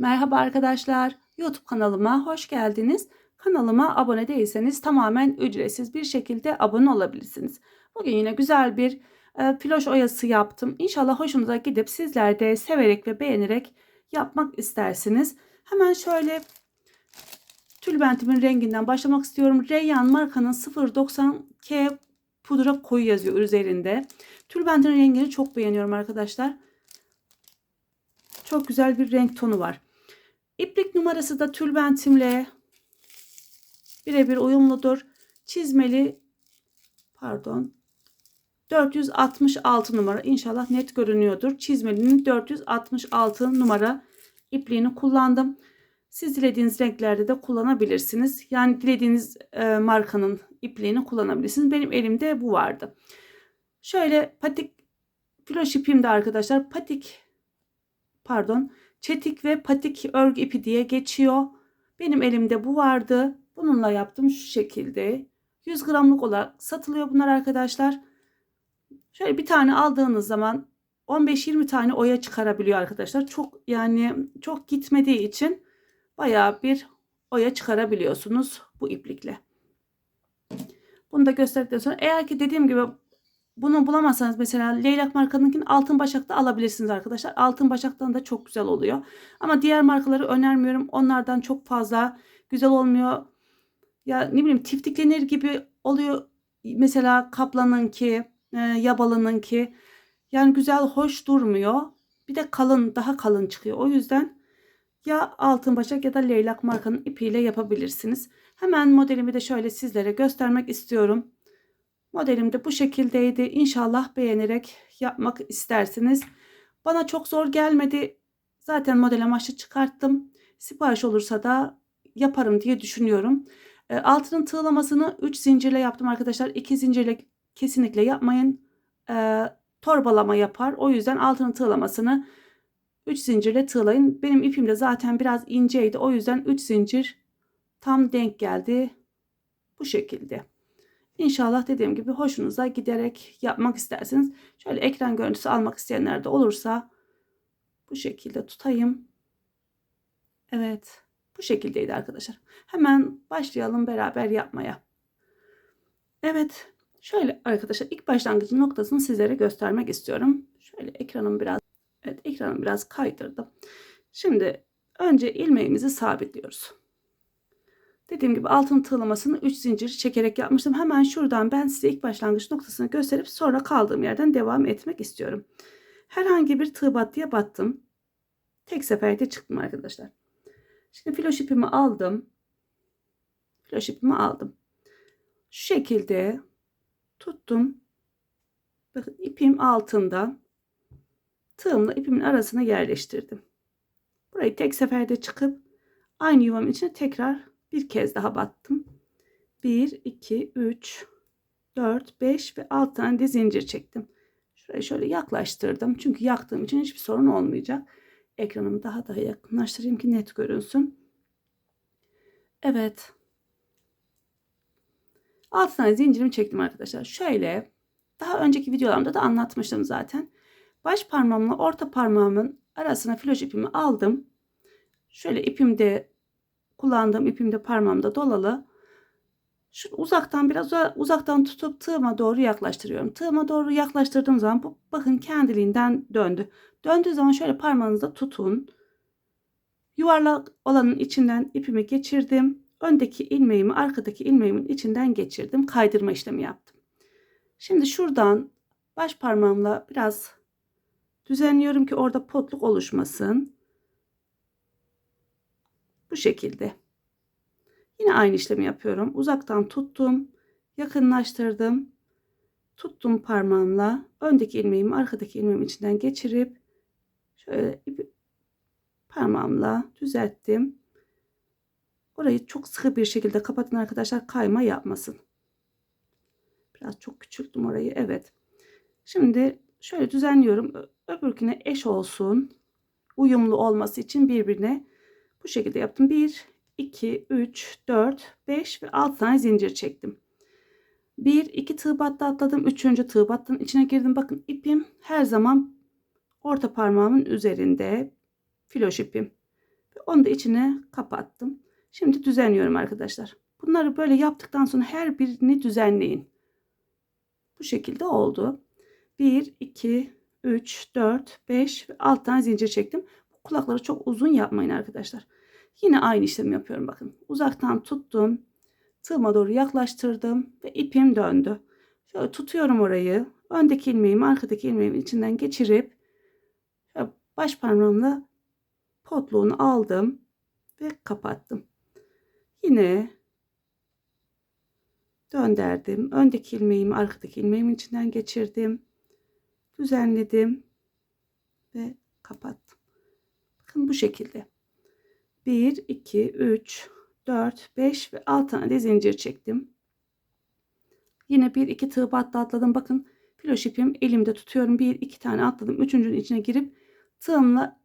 Merhaba arkadaşlar. YouTube kanalıma hoş geldiniz. Kanalıma abone değilseniz tamamen ücretsiz bir şekilde abone olabilirsiniz. Bugün yine güzel bir e, floş oyası yaptım. İnşallah hoşunuza gidip sizler de severek ve beğenerek yapmak istersiniz. Hemen şöyle tülbentimin renginden başlamak istiyorum. Reyyan markanın 090K pudra koyu yazıyor üzerinde. Tülbentin rengini çok beğeniyorum arkadaşlar. Çok güzel bir renk tonu var. İplik numarası da tülbentimle birebir uyumludur. Çizmeli pardon 466 numara inşallah net görünüyordur. Çizmelinin 466 numara ipliğini kullandım. Siz dilediğiniz renklerde de kullanabilirsiniz. Yani dilediğiniz e, markanın ipliğini kullanabilirsiniz. Benim elimde bu vardı. Şöyle patik floş ipim de arkadaşlar patik pardon çetik ve patik örgü ipi diye geçiyor. Benim elimde bu vardı. Bununla yaptım şu şekilde. 100 gramlık olarak satılıyor bunlar arkadaşlar. Şöyle bir tane aldığınız zaman 15-20 tane oya çıkarabiliyor arkadaşlar. Çok yani çok gitmediği için bayağı bir oya çıkarabiliyorsunuz bu iplikle. Bunu da gösterdikten sonra eğer ki dediğim gibi bunu bulamazsanız mesela Leylak markanınkini altın başakta alabilirsiniz arkadaşlar. Altın başaktan da çok güzel oluyor. Ama diğer markaları önermiyorum. Onlardan çok fazla güzel olmuyor. Ya ne bileyim tiftiklenir gibi oluyor. Mesela kaplanınki, e, yabalınınki. Yani güzel, hoş durmuyor. Bir de kalın, daha kalın çıkıyor. O yüzden ya altın başak ya da leylak markanın ipiyle yapabilirsiniz. Hemen modelimi de şöyle sizlere göstermek istiyorum. Modelim de bu şekildeydi. İnşallah beğenerek yapmak istersiniz. Bana çok zor gelmedi. Zaten model amaçlı çıkarttım. Sipariş olursa da yaparım diye düşünüyorum. E, altının tığlamasını 3 zincirle yaptım arkadaşlar. 2 zincirle kesinlikle yapmayın. E, torbalama yapar. O yüzden altının tığlamasını 3 zincirle tığlayın. Benim ipim de zaten biraz inceydi. O yüzden 3 zincir tam denk geldi. Bu şekilde. İnşallah dediğim gibi hoşunuza giderek yapmak isterseniz şöyle ekran görüntüsü almak isteyenler de olursa bu şekilde tutayım. Evet bu şekildeydi arkadaşlar. Hemen başlayalım beraber yapmaya. Evet şöyle arkadaşlar ilk başlangıcın noktasını sizlere göstermek istiyorum. Şöyle ekranım biraz evet ekranım biraz kaydırdım. Şimdi önce ilmeğimizi sabitliyoruz. Dediğim gibi altın tığlamasını 3 zincir çekerek yapmıştım. Hemen şuradan ben size ilk başlangıç noktasını gösterip sonra kaldığım yerden devam etmek istiyorum. Herhangi bir tığ battıya battım. Tek seferde çıktım arkadaşlar. Şimdi filoş ipimi aldım. Filoş ipimi aldım. Şu şekilde tuttum. Bakın ipim altında. Tığımla ipimin arasına yerleştirdim. Burayı tek seferde çıkıp aynı yuvam içine tekrar bir kez daha battım. 1, 2, 3, 4, 5 ve 6 tane de zincir çektim. Şurayı şöyle yaklaştırdım. Çünkü yaktığım için hiçbir sorun olmayacak. Ekranımı daha da yakınlaştırayım ki net görünsün. Evet. 6 tane zincirimi çektim arkadaşlar. Şöyle daha önceki videolarımda da anlatmıştım zaten. Baş parmağımla orta parmağımın arasına floş ipimi aldım. Şöyle ipimde kullandığım ipim de parmağımda dolalı. Şu uzaktan biraz uzaktan tutup tığıma doğru yaklaştırıyorum. Tığıma doğru yaklaştırdığım zaman bu bakın kendiliğinden döndü. Döndüğü zaman şöyle parmağınızda tutun. Yuvarlak olanın içinden ipimi geçirdim. Öndeki ilmeğimi arkadaki ilmeğimin içinden geçirdim. Kaydırma işlemi yaptım. Şimdi şuradan baş parmağımla biraz düzenliyorum ki orada potluk oluşmasın. Bu şekilde. Yine aynı işlemi yapıyorum. Uzaktan tuttum. Yakınlaştırdım. Tuttum parmağımla. Öndeki ilmeğimi arkadaki ilmeğim içinden geçirip şöyle parmağımla düzelttim. Orayı çok sıkı bir şekilde kapatın arkadaşlar. Kayma yapmasın. Biraz çok küçülttüm orayı. Evet. Şimdi şöyle düzenliyorum. Öbürküne eş olsun. Uyumlu olması için birbirine bu şekilde yaptım. 1, 2, 3, 4, 5 ve 6 tane zincir çektim. 1, 2 tığ battı atladım. 3. tığ battının içine girdim. Bakın ipim her zaman orta parmağımın üzerinde. Filoş ipim. Onu da içine kapattım. Şimdi düzenliyorum arkadaşlar. Bunları böyle yaptıktan sonra her birini düzenleyin. Bu şekilde oldu. 1, 2, 3, 4, 5 ve 6 tane zincir çektim. Kulakları çok uzun yapmayın arkadaşlar. Yine aynı işlemi yapıyorum bakın. Uzaktan tuttum. Tığıma doğru yaklaştırdım ve ipim döndü. Şöyle tutuyorum orayı. Öndeki ilmeğimi arkadaki ilmeğimin içinden geçirip baş parmağımla potluğunu aldım ve kapattım. Yine döndürdüm. Öndeki ilmeğimi arkadaki ilmeğimin içinden geçirdim. Düzenledim ve kapattım. Bakın bu şekilde. 1, 2, 3, 4, 5 ve 6 tane de zincir çektim. Yine 1, 2 tığ battı atladım. Bakın filoş ipim elimde tutuyorum. 1, 2 tane atladım. Üçüncünün içine girip tığımla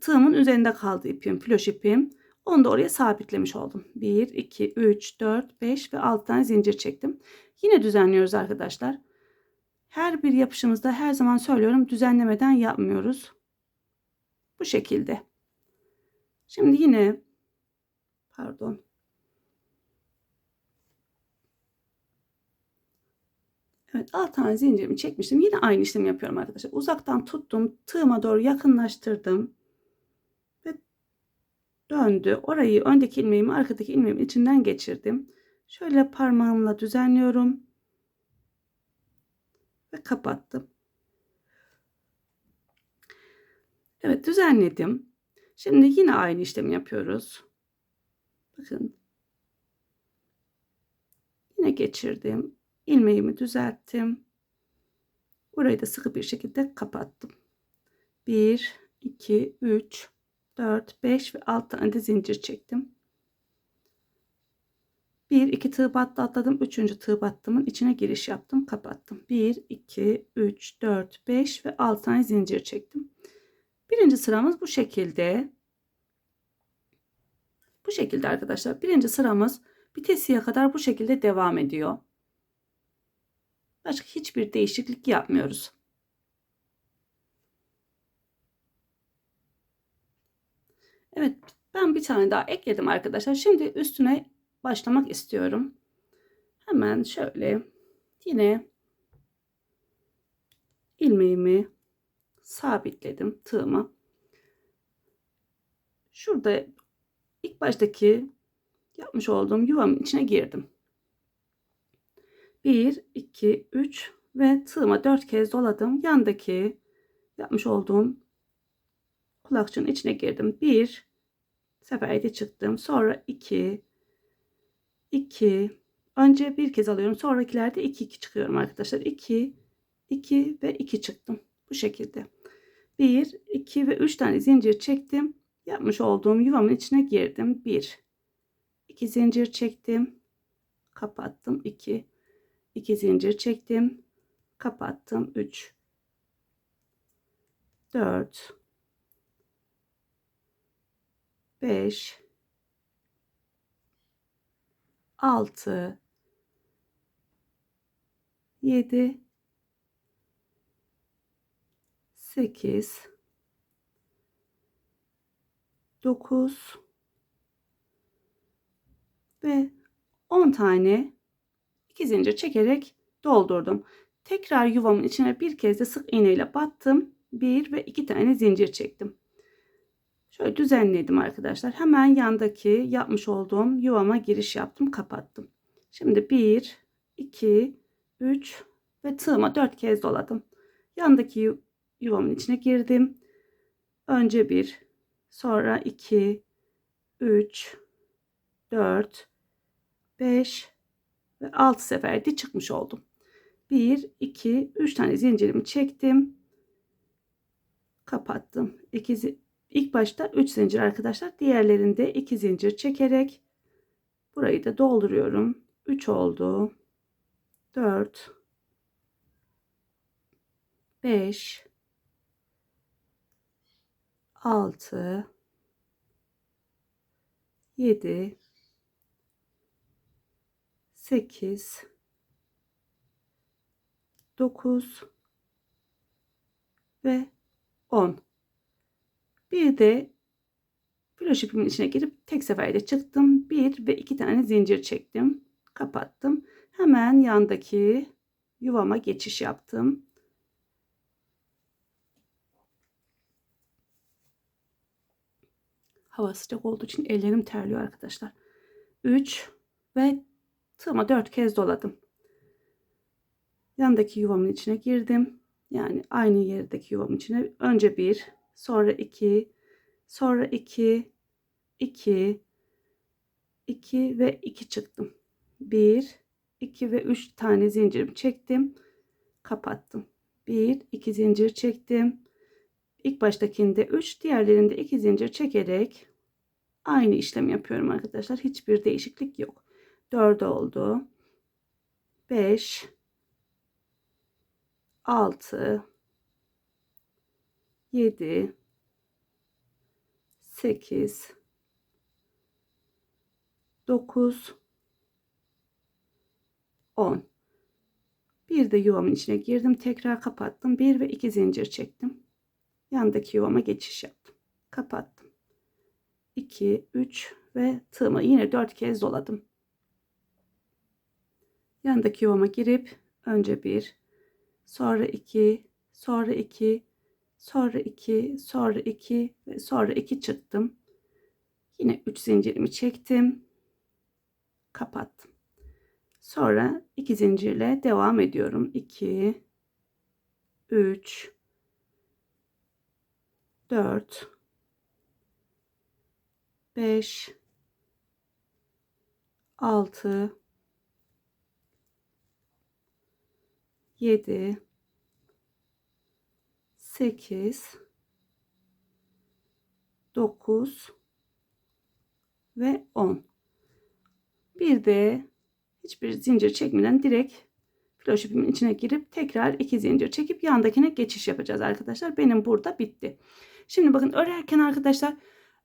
tığımın üzerinde kaldı ipim. Filoş ipim. Onu da oraya sabitlemiş oldum. 1, 2, 3, 4, 5 ve 6 tane zincir çektim. Yine düzenliyoruz arkadaşlar. Her bir yapışımızda her zaman söylüyorum düzenlemeden yapmıyoruz. Bu şekilde. Şimdi yine pardon. Evet 6 tane zincirimi çekmiştim. Yine aynı işlemi yapıyorum arkadaşlar. Uzaktan tuttum. Tığıma doğru yakınlaştırdım. Ve döndü. Orayı öndeki ilmeğimi arkadaki ilmeğimin içinden geçirdim. Şöyle parmağımla düzenliyorum. Ve kapattım. Evet düzenledim. Şimdi yine aynı işlemi yapıyoruz. Bakın. Yine geçirdim. ilmeğimi düzelttim. Burayı da sıkı bir şekilde kapattım. 1, 2, 3, 4, 5 ve 6 tane de zincir çektim. 1, 2 tığ battı atladım. 3. tığ battımın içine giriş yaptım. Kapattım. 1, 2, 3, 4, 5 ve 6 tane zincir çektim. Birinci sıramız bu şekilde. Bu şekilde arkadaşlar. Birinci sıramız bitesiye kadar bu şekilde devam ediyor. Başka hiçbir değişiklik yapmıyoruz. Evet ben bir tane daha ekledim arkadaşlar. Şimdi üstüne başlamak istiyorum. Hemen şöyle yine ilmeğimi sabitledim tığıma. Şurada ilk baştaki yapmış olduğum yuvamın içine girdim. 1, 2, 3 ve tığıma 4 kez doladım. Yandaki yapmış olduğum kulakçının içine girdim. 1 seferde çıktım. Sonra 2 2 önce bir kez alıyorum. Sonrakilerde 2 2 çıkıyorum arkadaşlar. 2 2 ve 2 çıktım. Bu şekilde. 1 2 ve 3 tane zincir çektim. Yapmış olduğum yuvamın içine girdim. 1 2 zincir çektim. Kapattım. 2 2 zincir çektim. Kapattım. 3 4 5 6 7 8 9 ve 10 tane iki zincir çekerek doldurdum. Tekrar yuvamın içine bir kez de sık iğne ile battım. Bir ve iki tane zincir çektim. Şöyle düzenledim arkadaşlar. Hemen yandaki yapmış olduğum yuvama giriş yaptım. Kapattım. Şimdi 1, 2, 3 ve tığıma 4 kez doladım. Yandaki yuvamın içine girdim. Önce 1, sonra 2, 3, 4, 5 ve 6 seferde çıkmış oldum. 1, 2, 3 tane zincirimi çektim. Kapattım. 2, ilk başta 3 zincir arkadaşlar. Diğerlerinde 2 zincir çekerek burayı da dolduruyorum. 3 oldu. 4 5 6 7 8 9 ve 10 bir de Filoş ipimin içine girip tek seferde çıktım. Bir ve iki tane zincir çektim. Kapattım. Hemen yandaki yuvama geçiş yaptım. Hava sıcak olduğu için ellerim terliyor arkadaşlar. 3 ve tığıma 4 kez doladım. Yandaki yuvamın içine girdim. Yani aynı yerdeki yuvamın içine önce 1, sonra 2, sonra 2, 2, 2 ve 2 çıktım. 1, 2 ve 3 tane zincirimi çektim. Kapattım. 1, 2 zincir çektim. İlk baştakinde 3, diğerlerinde 2 zincir çekerek aynı işlem yapıyorum arkadaşlar. Hiçbir değişiklik yok. 4 oldu. 5 6 7 8 9 10 bir de yuvamın içine girdim. Tekrar kapattım. Bir ve iki zincir çektim yandaki yuvama geçiş yaptım. Kapattım. 2 3 ve tığımı yine 4 kez doladım. Yandaki yuvama girip önce bir sonra 2 sonra 2 sonra 2 sonra 2 ve sonra 2 çıktım yine 3 zincirimi çektim. Kapattım. Sonra 2 zincirle devam ediyorum. 2 3 4 5 6 7 8 9 ve 10 bir de hiçbir zincir çekmeden direkt floş ipimin içine girip tekrar iki zincir çekip yandakine geçiş yapacağız arkadaşlar. Benim burada bitti şimdi bakın örerken arkadaşlar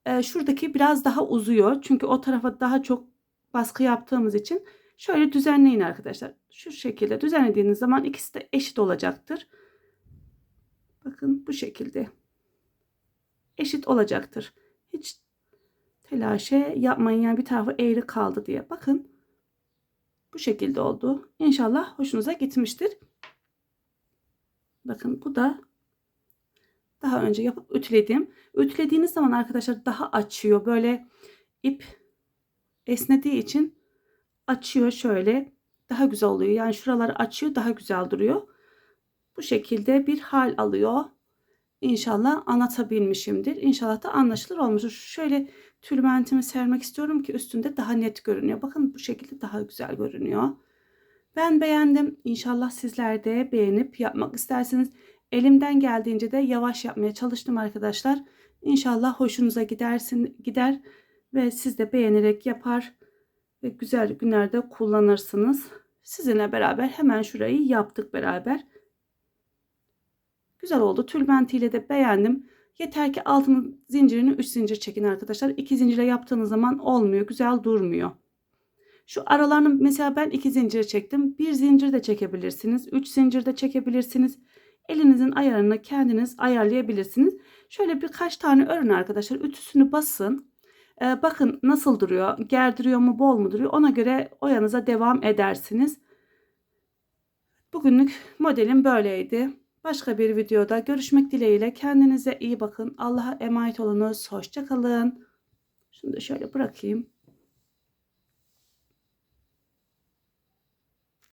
e, şuradaki biraz daha uzuyor. Çünkü o tarafa daha çok baskı yaptığımız için şöyle düzenleyin arkadaşlar. Şu şekilde düzenlediğiniz zaman ikisi de eşit olacaktır. Bakın bu şekilde eşit olacaktır. Hiç telaşe yapmayın. Yani bir tarafı eğri kaldı diye. Bakın bu şekilde oldu. İnşallah hoşunuza gitmiştir. Bakın bu da daha önce yapıp ütüledim ütülediğiniz zaman arkadaşlar daha açıyor böyle ip esnediği için açıyor şöyle daha güzel oluyor yani şuraları açıyor daha güzel duruyor bu şekilde bir hal alıyor İnşallah anlatabilmişimdir. İnşallah da anlaşılır olmuştur. Şöyle tülbentimi sermek istiyorum ki üstünde daha net görünüyor. Bakın bu şekilde daha güzel görünüyor. Ben beğendim. İnşallah sizler de beğenip yapmak isterseniz elimden geldiğince de yavaş yapmaya çalıştım arkadaşlar. İnşallah hoşunuza gidersin gider ve siz de beğenerek yapar ve güzel günlerde kullanırsınız. Sizinle beraber hemen şurayı yaptık beraber. Güzel oldu. Tülbentiyle de beğendim. Yeter ki altının zincirini 3 zincir çekin arkadaşlar. 2 zincirle yaptığınız zaman olmuyor. Güzel durmuyor. Şu aralarını mesela ben 2 zincir çektim. 1 zincir de çekebilirsiniz. 3 zincir de çekebilirsiniz. Elinizin ayarını kendiniz ayarlayabilirsiniz. Şöyle birkaç tane örün arkadaşlar. Ütüsünü basın. Ee, bakın nasıl duruyor. Gerdiriyor mu bol mu duruyor. Ona göre oyanıza devam edersiniz. Bugünlük modelim böyleydi. Başka bir videoda görüşmek dileğiyle. Kendinize iyi bakın. Allah'a emanet olunuz. Hoşçakalın. Şunu da şöyle bırakayım.